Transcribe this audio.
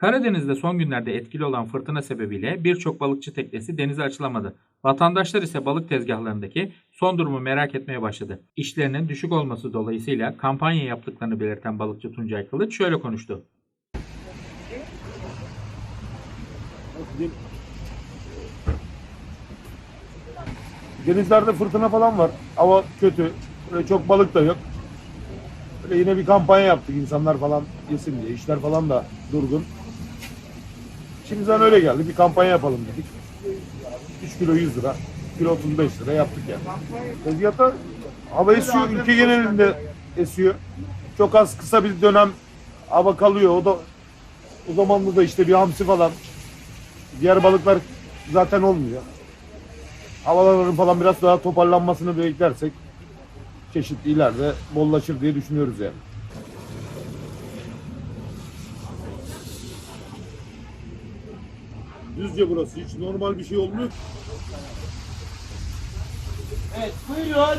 Karadeniz'de son günlerde etkili olan fırtına sebebiyle birçok balıkçı teknesi denize açılamadı. Vatandaşlar ise balık tezgahlarındaki son durumu merak etmeye başladı. İşlerinin düşük olması dolayısıyla kampanya yaptıklarını belirten balıkçı Tuncay Kılıç şöyle konuştu. Denizlerde fırtına falan var. Hava kötü. Böyle çok balık da yok. Böyle yine bir kampanya yaptık insanlar falan yesin diye. İşler falan da durgun. Şimdiden öyle geldi. Bir kampanya yapalım dedik. 3 kilo 100 lira. Kilo 35 lira yaptık yani. Tezgahta hava esiyor. Ülke genelinde esiyor. Çok az kısa bir dönem hava kalıyor. O da o zamanlı da işte bir hamsi falan. Diğer balıklar zaten olmuyor havaların falan biraz daha toparlanmasını beklersek çeşit ileride bollaşır diye düşünüyoruz yani. Düzce burası hiç normal bir şey olmuyor. Evet buyurun.